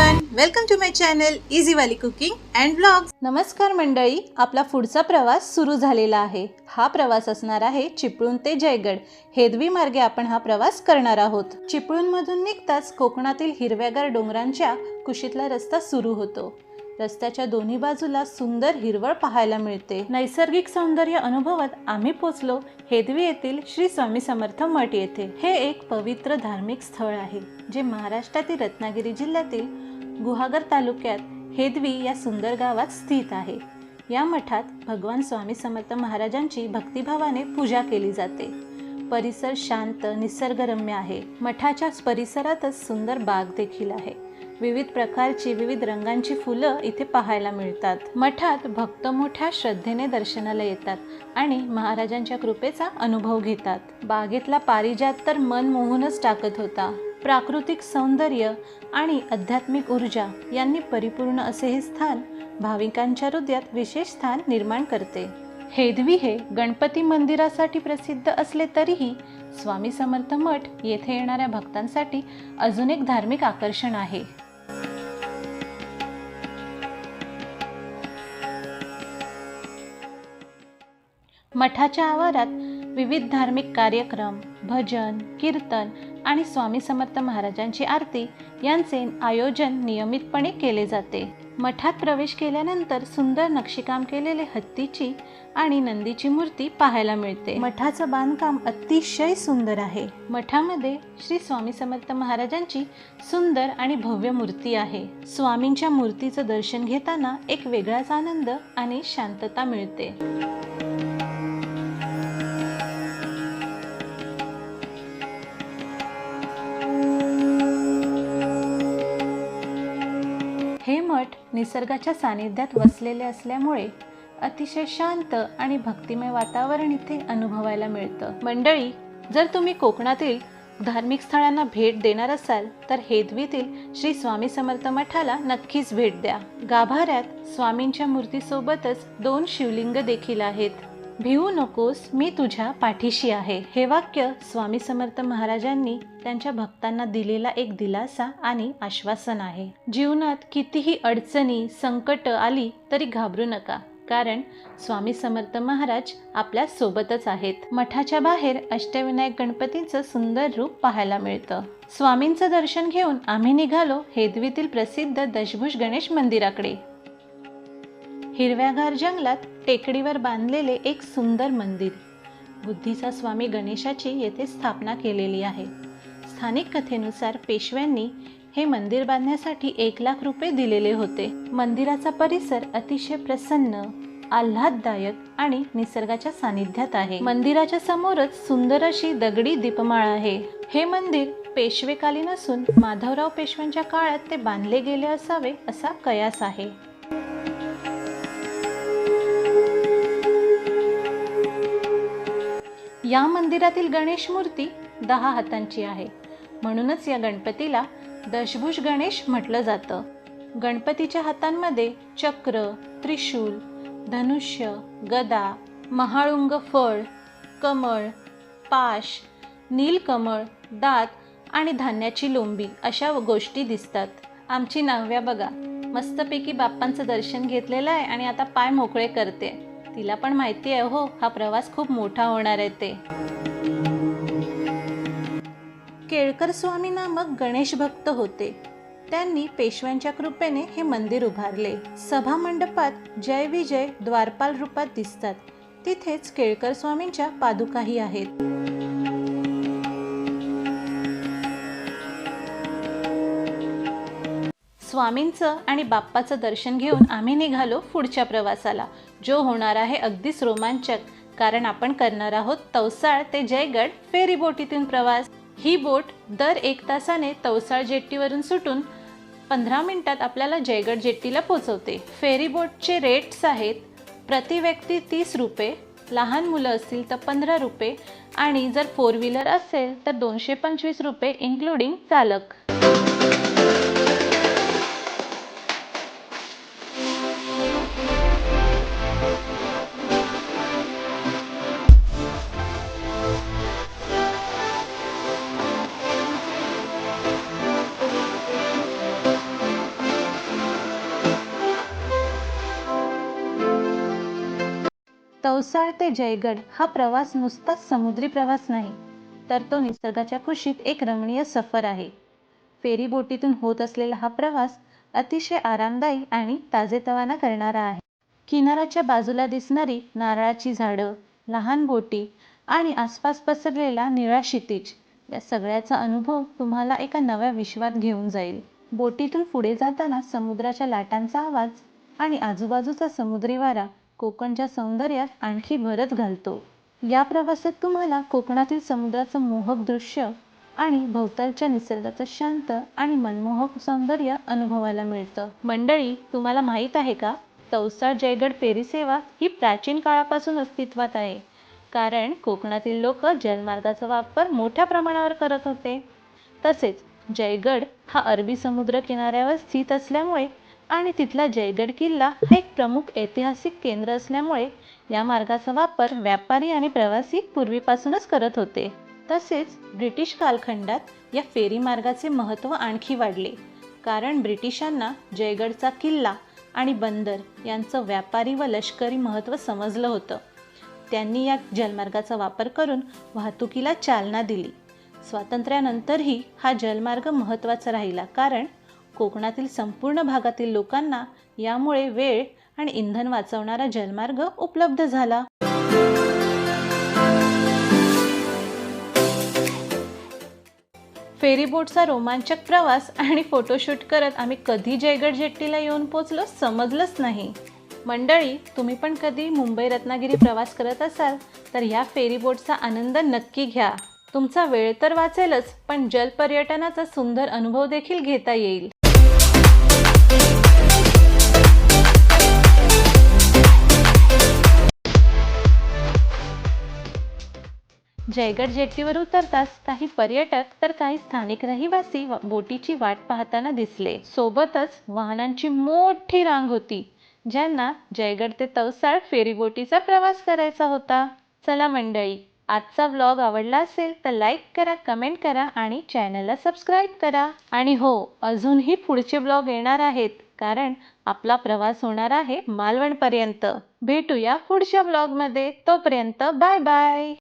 Everyone welcome to my channel easy वाली cooking and blogs नमस्कार मंडळी आपला पुढचा प्रवास सुरू झालेला आहे. हा प्रवास असणार आहे चिपळूण ते जयगड. हेदवी मार्गे आपण हा प्रवास करणार आहोत. चिपळूणमधून निघताच कोकणातील हिरव्यागार डोंगरांच्या कुशीतला रस्ता सुरू होतो. रस्त्याच्या दोन्ही बाजूला सुंदर हिरवळ पाहायला मिळते. नैसर्गिक सौंदर्य अनुभवत आम्ही पोचलो. हेदवी येथील श्री स्वामी समर्थ मठ येथे. हे एक पवित्र धार्मिक स्थळ आहे जे महाराष्ट्रातील रत्नागिरी जिल्ह्यातील गुहागर तालुक्यात हेदवी या सुंदर गावात स्थित आहे. या मठात भगवान स्वामी समर्थ महाराजांची भक्तिभावाने पूजा केली जाते. परिसर शांत निसर्गरम्य आहे. मठाच्या परिसरातच सुंदर बाग देखील आहे. विविध प्रकारची विविध रंगांची फुलं इथे पाहायला मिळतात. मठात भक्त मोठ्या श्रद्धेने दर्शनाला येतात आणि महाराजांच्या कृपेचा अनुभव घेतात. बागेतला पारिजात तर मन मोहूनच टाकत होता. प्राकृतिक सौंदर्य आणि आध्यात्मिक ऊर्जा यांनी परिपूर्ण असे हे स्थान भाविकांच्या हृदयात विशेष स्थान निर्माण करते. हेदवी हे गणपती मंदिरासाठी प्रसिद्ध असले तरीही स्वामी समर्थ मठ येथे येणाऱ्या भक्तांसाठी अजून एक धार्मिक आकर्षण आहे. मठाच्या आवारात विविध धार्मिक कार्यक्रम भजन कीर्तन आणि स्वामी समर्थ महाराजांची आरती यांचे आयोजन नियमितपणे केले जाते. मठात प्रवेश केल्यानंतर सुंदर नक्षीकाम केलेले हत्तीची आणि नंदीची मूर्ती पाहायला मिळते. मठाचं बांधकाम अतिशय सुंदर आहे. मठामध्ये श्री स्वामी समर्थ महाराजांची सुंदर आणि भव्य मूर्ती आहे. स्वामींच्या मूर्तीचं दर्शन घेताना एक वेगळाच आनंद आणि शांतता मिळते. निसर्गाच्या सानिध्यात वसलेले असल्यामुळे अतिशय शांत आणि भक्तिमय वातावरण इथे अनुभवायला मिळतं. मंडळी जर तुम्ही कोकणातील धार्मिक स्थळांना भेट देणार असाल तर हेदवीतील श्री स्वामी समर्थ मठाला नक्कीच भेट द्या. गाभाऱ्यात स्वामींच्या मूर्तीसोबतच दोन शिवलिंग देखील आहेत. भिवू नकोस मी तुझ्या पाठीशी आहे. हे वाक्य स्वामी समर्थ महाराजांनी त्यांच्या भक्तांना दिलेला एक दिलासा आणि आश्वासन आहे. जीवनात कितीही अडचणी संकट आली तरी घाबरू नका कारण स्वामी समर्थ महाराज आपल्या सोबतच आहेत. मठाच्या बाहेर अष्टविनायक गणपतींचं सुंदर रूप पाहायला मिळतं. स्वामींचं दर्शन घेऊन आम्ही निघालो हेदवीतील प्रसिद्ध दशभूष गणेश मंदिराकडे. हिरव्यागार जंगलात टेकडीवर बांधलेले एक सुंदर मंदिर. बुद्धीचा स्वामी गणेशाची येथे स्थापना केलेली आहे. स्थानिक कथेनुसार पेशव्यांनी हे मंदिर बांधण्यासाठी एक लाख रुपये दिलेले होते. मंदिराचा परिसर अतिशय प्रसन्न आल्हाददायक आणि निसर्गाच्या सानिध्यात आहे. मंदिराच्या समोरच सुंदर अशी दगडी दीपमाळ आहे. हे मंदिर पेशवेकालीन असून माधवराव पेशव्यांच्या काळात ते बांधले गेले असावे असा कयास आहे. या मंदिरातील गणेश मूर्ती दहा हातांची आहे. म्हणूनच या गणपतीला दशभुज गणेश म्हटलं जातं. गणपतीच्या हातांमध्ये चक्र त्रिशूल धनुष्य गदा महाळुंग फळ कमळ पाश नीलकमळ दात आणि धान्याची लोंबी अशा गोष्टी दिसतात. आमची नाव्या बघा. मस्तपैकी बाप्पांचं दर्शन घेतलेलं आहे आणि आता पाय मोकळे करते. तिला पण माहिती आहे हो हा प्रवास खूप मोठा होणार आहे ते. केळकर स्वामी नामक गणेश भक्त होते. त्यांनी पेशव्यांच्या कृपेने हे मंदिर उभारले. सभा मंडपात जय विजय द्वारपाल रूपात दिसतात. तिथेच केळकर स्वामींच्या पादुकाही आहेत. स्वामींचं आणि बाप्पाचं दर्शन घेऊन आम्ही निघालो पुढच्या प्रवासाला. जो होणार आहे अगदीच रोमांचक कारण आपण करणार आहोत तवसाळ ते जयगड फेरी बोटीतून प्रवास. ही बोट दर एक तासाने तवसाळ जेट्टीवरून सुटून पंधरा मिनिटात आपल्याला जयगड जेट्टीला पोचवते. फेरी बोटचे रेट्स आहेत प्रति व्यक्ती तीस रुपये लहान मुलं असतील तर पंधरा रुपये आणि जर फोर व्हीलर असेल तर दोनशे पंचवीस रुपये इन्क्लुडिंग चालक. तवसाळ ते जयगड. हा प्रवास नुसताच समुद्री प्रवास नाही तर तो निसर्गाच्या कुशीत एक रमणीय सफर आहे. फेरीबोटीतून होत असलेला हा प्रवास अतिशय आरामदायी आणि ताजेतवाना करणारा आहे. किनाऱ्याच्या बाजूला दिसणारी नारळाची झाडं लहान बोटी आणि आसपास पसरलेला निळा क्षितिज या सगळ्याचा अनुभव तुम्हाला एका नव्या विश्वात घेऊन जाईल. बोटीतून पुढे जाताना समुद्राच्या लाटांचा आवाज आणि आजूबाजूचा समुद्री वारा कोकणच्या सौंदर्यात आणखी भरत घालतो. या प्रवासात तुम्हाला कोकणातील समुद्राचं मोहक दृश्य आणि भोवतालच्या निसर्गाचं शांत आणि मनमोहक सौंदर्य अनुभवायला मिळतं. मंडळी तुम्हाला माहीत आहे का? तवसाळ जयगड फेरीसेवा ही प्राचीन काळापासून अस्तित्वात आहे. कारण कोकणातील लोक जलमार्गाचा वापर मोठ्या प्रमाणावर करत होते. तसेच जयगड हा अरबी समुद्र किनाऱ्यावर स्थित असल्यामुळे आणि तिथला जयगड किल्ला हा एक प्रमुख ऐतिहासिक केंद्र असल्यामुळे या मार्गाचा वापर व्यापारी आणि प्रवासी पूर्वीपासूनच करत होते. तसेच ब्रिटिश कालखंडात या फेरी मार्गाचे महत्त्व आणखी वाढले. कारण ब्रिटिशांना जयगडचा किल्ला आणि बंदर यांचं व्यापारी व लष्करी महत्त्व समजलं होतं. त्यांनी या जलमार्गाचा वापर करून वाहतुकीला चालना दिली. स्वातंत्र्यानंतरही हा जलमार्ग महत्त्वाचा राहिला. कारण कोकणातील संपूर्ण भागातील लोकांना यामुळे वेळ आणि इंधन वाचवणारा जलमार्ग उपलब्ध झाला. फेरीबोटचा रोमांचक प्रवास आणि फोटोशूट करत आम्ही कधी जयगड जेट्टीला येऊन पोचलो समजलंच नाही. मंडळी तुम्ही पण कधी मुंबई रत्नागिरी प्रवास करत असाल तर ह्या फेरीबोटचा आनंद नक्की घ्या. तुमचा वेळ तर वाचेलच पण जलपर्यटनाचा सुंदर अनुभव देखील घेता येईल. जयगड जेटीवर उतरताच काही पर्यटक तर काही स्थानिक रहिवासी व- बोटीची वाट पाहताना दिसले. सोबतच वाहनांची मोठी रांग होती ज्यांना जयगड ते तवसाळ फेरीबोटीचा प्रवास करायचा होता. चला मंडळी आजचा व्लॉग आवडला असेल तर लाईक करा कमेंट करा आणि चॅनलला सबस्क्राईब करा. आणि हो अजूनही पुढचे ब्लॉग येणार आहेत कारण आपला प्रवास होणार आहे मालवणपर्यंत. भेटूया पुढच्या ब्लॉगमध्ये तोपर्यंत बाय बाय.